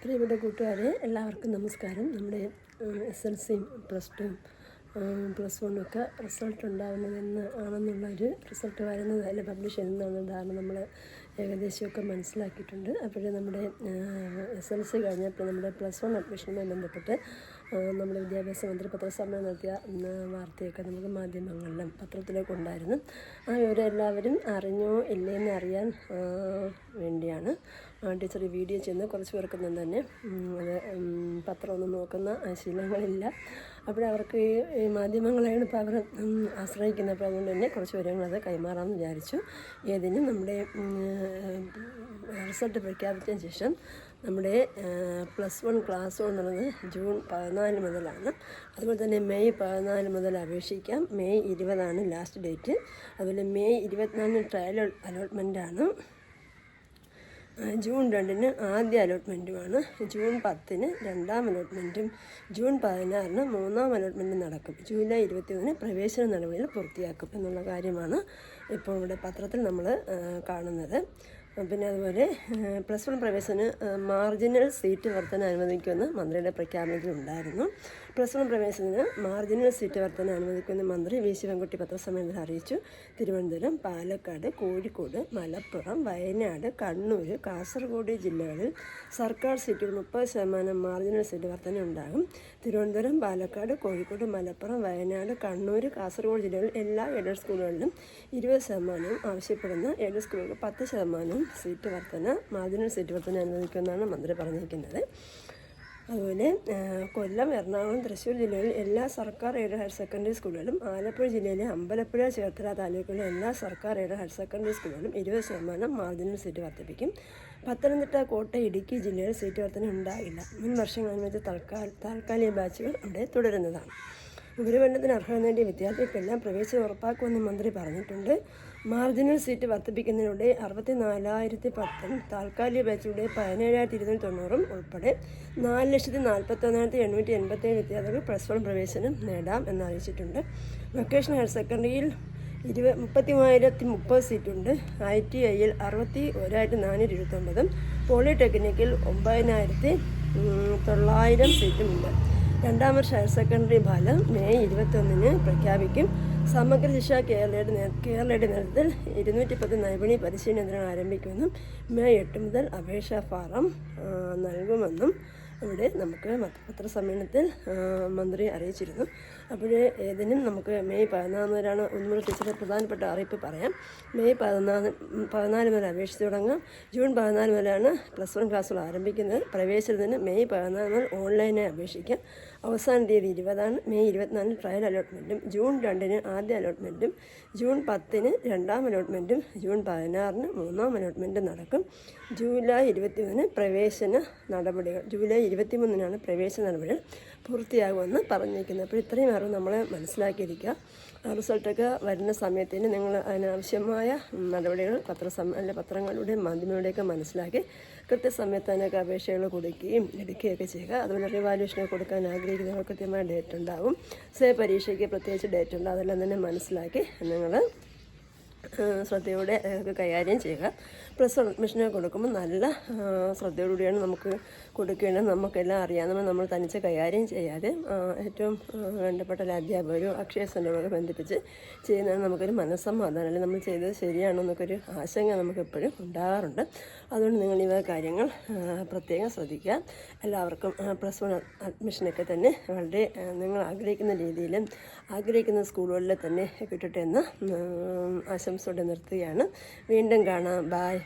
പ്രിയപ്പെട്ട കൂട്ടുകാരെ എല്ലാവർക്കും നമസ്കാരം. നമ്മുടെ എസ് എൽ സിയും പ്ലസ് ടു പ്ലസ് വണ്ണൊക്കെ റിസൾട്ട് ഉണ്ടാകുന്നതെന്ന് ആണെന്നുള്ളൊരു റിസൾട്ട് വരുന്നത് അല്ല പബ്ലിഷ് ചെയ്യുന്നതാണ് ധാരണ നമ്മൾ ഏകദേശമൊക്കെ മനസ്സിലാക്കിയിട്ടുണ്ട്. അപ്പോൾ നമ്മുടെ എസ് എൽ സി കഴിഞ്ഞപ്പോൾ നമ്മുടെ പ്ലസ് വൺ അഡ്മിഷനുമായി ബന്ധപ്പെട്ട് നമ്മുടെ വിദ്യാഭ്യാസ മന്ത്രി പത്രസമ്മേളനം നടത്തിയ വാർത്തയൊക്കെ നമുക്ക് മാധ്യമങ്ങളിലും പത്രത്തിലൊക്കെ ഉണ്ടായിരുന്നു. ആ വിവരം എല്ലാവരും അറിഞ്ഞോ ഇല്ലേന്ന് അറിയാൻ വേണ്ടിയാണ്. ടീച്ചർ ഈ വീഡിയോ ചെയ്യുന്ന കുറച്ച് പേർക്കൊന്നും തന്നെ അത് പത്രമൊന്നും നോക്കുന്ന ശീലങ്ങളില്ല. അപ്പോൾ അവർക്ക് ഈ മാധ്യമങ്ങളെയാണ് ഇപ്പോൾ അവർ ആശ്രയിക്കുന്നത്. അപ്പോൾ അതുകൊണ്ട് തന്നെ കുറച്ച് വിവരങ്ങളത് കൈമാറാമെന്ന് വിചാരിച്ചു. ഏതിനും നമ്മുടെ റിസൾട്ട് പ്രഖ്യാപിച്ചതിന് ശേഷം നമ്മുടെ പ്ലസ് വൺ ക്ലാസ് എന്നുള്ളത് ജൂൺ പതിനാല് മുതലാണ്. അതുപോലെ തന്നെ മെയ് പതിനാല് മുതൽ അപേക്ഷിക്കാം. മെയ് ഇരുപതാണ് ലാസ്റ്റ് ഡേറ്റ്. അതുപോലെ മെയ് ഇരുപത്തിനാലിന് ട്രയൽ അലോട്ട്മെന്റാണ് ജൂൺ രണ്ടിന് ആദ്യ അലോട്ട്മെന്റുമാണ് ജൂൺ പത്തിന് രണ്ടാം അലോട്ട്മെന്റും ജൂൺ പതിനാറിന് മൂന്നാം അലോട്ട്മെന്റും നടക്കും. ജൂലൈ ഇരുപത്തിയൊന്നിന് പ്രവേശന നടപടികൾ പൂർത്തിയാക്കും എന്നുള്ള കാര്യമാണ്. ഇപ്പോൾ ഇവിടെ പത്രത്തിൽ നമ്മൾ കാണുന്നത്. പിന്നെ അതുപോലെ പ്ലസ് വൺ പ്രവേശന മാർജിനൽ സീറ്റ് വർധന അനുവദിക്കുമെന്ന് മന്ത്രിയുടെ പ്രഖ്യാപനത്തിലുണ്ടായിരുന്നു പ്ലസ് വൺ പ്രവേശനത്തിന് മാർജിനൽ സീറ്റ് വർധന അനുവദിക്കുമെന്ന് മന്ത്രി വി. ശിവൻകുട്ടി പത്രസമ്മേളനത്തിൽ അറിയിച്ചു. തിരുവനന്തപുരം പാലക്കാട് കോഴിക്കോട് മലപ്പുറം വയനാട് കണ്ണൂർ കാസർഗോഡ് ജില്ലകളിൽ സർക്കാർ സീറ്റുകൾ മുപ്പത് ശതമാനം മാർജിനൽ സീറ്റ് വർധന ഉണ്ടാകും. തിരുവനന്തപുരം പാലക്കാട് കോഴിക്കോട് മലപ്പുറം വയനാട് കണ്ണൂർ കാസർഗോഡ് ജില്ലകളിൽ എല്ലാ എയ്ഡഡ് സ്കൂളുകളിലും ഇരുപത് ശതമാനവും ആവശ്യപ്പെടുന്ന ഏഴ് സ്കൂളുകൾക്ക് പത്ത് ശതമാനവും സീറ്റ് വർധന മാർജിനൽ സീറ്റ് വർധന അനുവദിക്കുമെന്നാണ് മന്ത്രി പറഞ്ഞിരിക്കുന്നത്. അതുപോലെ കൊല്ലം എറണാകുളം തൃശ്ശൂർ ജില്ലകളിൽ എല്ലാ സർക്കാർ എയ്ഡ് ഹയർ സെക്കൻഡറി സ്കൂളുകളും ആലപ്പുഴ ജില്ലയിലെ അമ്പലപ്പുഴ ചേർത്തല താലൂക്കിലെ എല്ലാ സർക്കാർ എയ്ഡ് ഹയർ സെക്കൻഡറി സ്കൂളുകളും ഇരുപത് ശതമാനം മാർജിനൽ സീറ്റ് വർദ്ധിപ്പിക്കും. പത്തനംതിട്ട കോട്ടയം ഇടുക്കി ജില്ലയിൽ സീറ്റ് വർധന ഉണ്ടാകില്ല മുൻ വർഷങ്ങളിൽ വെച്ച് തൽക്കാല താൽക്കാലിക ബാച്ചുകൾ അവിടെ തുടരുന്നതാണ്. ഉപരിപഠനത്തിന് അർഹത നേടിയ വിദ്യാർത്ഥികൾക്കെല്ലാം പ്രവേശനം ഉറപ്പാക്കുമെന്ന് മന്ത്രി പറഞ്ഞിട്ടുണ്ട്. മാർജിനൽ സീറ്റ് വർദ്ധിപ്പിക്കുന്നതിലൂടെ അറുപത്തി നാലായിരത്തി പത്തും താൽക്കാലിക ബാച്ചിലൂടെ പതിനേഴായിരത്തി ഇരുന്നൂറ്റി തൊണ്ണൂറും ഉൾപ്പെടെ നാല് ലക്ഷത്തി നാൽപ്പത്തൊന്നായിരത്തി എണ്ണൂറ്റി എൺപത്തേഴ് വിദ്യാർത്ഥികൾ പ്ലസ് വൺ പ്രവേശനം നേടാം എന്നറിയിച്ചിട്ടുണ്ട്. വൊക്കേഷണൽ ഹയർ സെക്കൻഡറിയിൽ ഇരുപ മുപ്പത്തി മൂവായിരത്തി മുപ്പത് സീറ്റുണ്ട്. ഐ ടി ഐയിൽ അറുപത്തി ഒരായിരത്തി നാനൂറ്റി എഴുപത്തൊമ്പതും പോളിടെക്നിക്കിൽ ഒമ്പതിനായിരത്തി തൊള്ളായിരം സീറ്റുമുണ്ട്. രണ്ടാം വർഷ ഹയർ സെക്കൻഡറി ഫലം മെയ് ഇരുപത്തൊന്നിന് പ്രഖ്യാപിക്കും. സമഗ്ര ശിക്ഷ കേരളയുടെ കേരളയുടെ നേതൃത്വത്തിൽ ഇരുന്നൂറ്റി പത്ത് നൈപുണി പരിശീലനം ആരംഭിക്കുമെന്നും മെയ് എട്ട് മുതൽ അപേക്ഷാ ഫാറം നൽകുമെന്നും ഇവിടെ നമുക്ക് പത്രസമ്മേളനത്തിൽ മന്ത്രി അറിയിച്ചിരുന്നു. അപ്പോഴേ ഏതിനും നമുക്ക് മെയ് പതിനാല് വരെയാണ് ഒന്നുകൂടി ടീച്ചറെ പ്രധാനപ്പെട്ട അറിയിപ്പ് പറയാം. മെയ് പതിനാല് പതിനാല് വരെ അപേക്ഷിച്ച് തുടങ്ങാം. ജൂൺ പതിനാല് വരെയാണ് പ്ലസ് വൺ ക്ലാസ്സുകൾ ആരംഭിക്കുന്നത്. പ്രവേശനത്തിന് മെയ് പതിനാല് മുതൽ ഓൺലൈനായി അപേക്ഷിക്കാം. അവസാന തീയതി ഇരുപതാണ്. മെയ് ഇരുപത്തിനാലിന് ട്രയൽ അലോട്ട്മെന്റും ജൂൺ രണ്ടിന് ആദ്യ അലോട്ട്മെന്റും ജൂൺ പത്തിന് രണ്ടാം അലോട്ട്മെന്റും ജൂൺ പതിനാറിന് മൂന്നാം അലോട്ട്മെന്റും നടക്കും. ജൂലൈ ഇരുപത്തിമൂന്നിന് പ്രവേശന നടപടികൾ ജൂലൈ ഇരുപത്തിമൂന്നിനാണ് പ്രവേശന നടപടികൾ പൂർത്തിയാകുമെന്ന് പറഞ്ഞിരിക്കുന്നത്. അപ്പോൾ ഇത്രയും അറിവ് നമ്മൾ മനസ്സിലാക്കിയിരിക്കുക. ആ റിസൾട്ടൊക്കെ വരുന്ന സമയത്തിന് നിങ്ങൾ അതിനാവശ്യമായ നടപടികൾ പത്രസമ്മ അല്ലെ പത്രങ്ങളിലൂടെയും മാധ്യമങ്ങളുടെയൊക്കെ മനസ്സിലാക്കി കൃത്യസമയത്ത് അതിനൊക്കെ അപേക്ഷകൾ കൊടുക്കുകയും എടുക്കുകയൊക്കെ ചെയ്യുക. അതുപോലെ റിവാലുവേഷനൊക്കെ കൊടുക്കാൻ ആഗ്രഹിക്കുന്നവർ കൃത്യമായ ഡേറ്റ് ഉണ്ടാകും സേ പരീക്ഷയ്ക്ക് പ്രത്യേകിച്ച് ഡേറ്റ് ഉണ്ട്. അതെല്ലാം തന്നെ മനസ്സിലാക്കി നിങ്ങൾ ശ്രദ്ധയോടെ അതൊക്കെ കൈകാര്യം ചെയ്യുക. പ്ലസ് അഡ്മിഷനൊക്കെ കൊടുക്കുമ്പോൾ നല്ല ശ്രദ്ധയോടുകൂടിയാണ് നമുക്ക് കൊടുക്കേണ്ടത്. നമുക്കെല്ലാം അറിയാവുന്ന നമ്മൾ തനിച്ച് കൈകാര്യം ചെയ്യാതെ ഏറ്റവും വേണ്ടപ്പെട്ട അധ്യാപകരും അക്ഷയ സെന്ററുകളൊക്കെ ബന്ധിപ്പിച്ച് ചെയ്യുന്നതാണ് നമുക്കൊരു മനസ്സമാധാനം അല്ലെങ്കിൽ നമ്മൾ ചെയ്തത് ശരിയാണോ എന്നൊക്കെ ആശങ്ക നമുക്ക് എപ്പോഴും ഉണ്ടാകാറുണ്ട്. അതുകൊണ്ട് നിങ്ങൾ ഇവ കാര്യങ്ങൾ പ്രത്യേകം ശ്രദ്ധിക്കുക. എല്ലാവർക്കും പ്ലസ് വൺ അഡ്മിഷനൊക്കെ തന്നെ വളരെ നിങ്ങൾ ആഗ്രഹിക്കുന്ന രീതിയിലും ആഗ്രഹിക്കുന്ന സ്കൂളുകളിൽ തന്നെ കിട്ടട്ടെ എന്ന് ഉം, ആശംസയോടെ നിർത്തുകയാണ്. വീണ്ടും കാണാം. ബായ്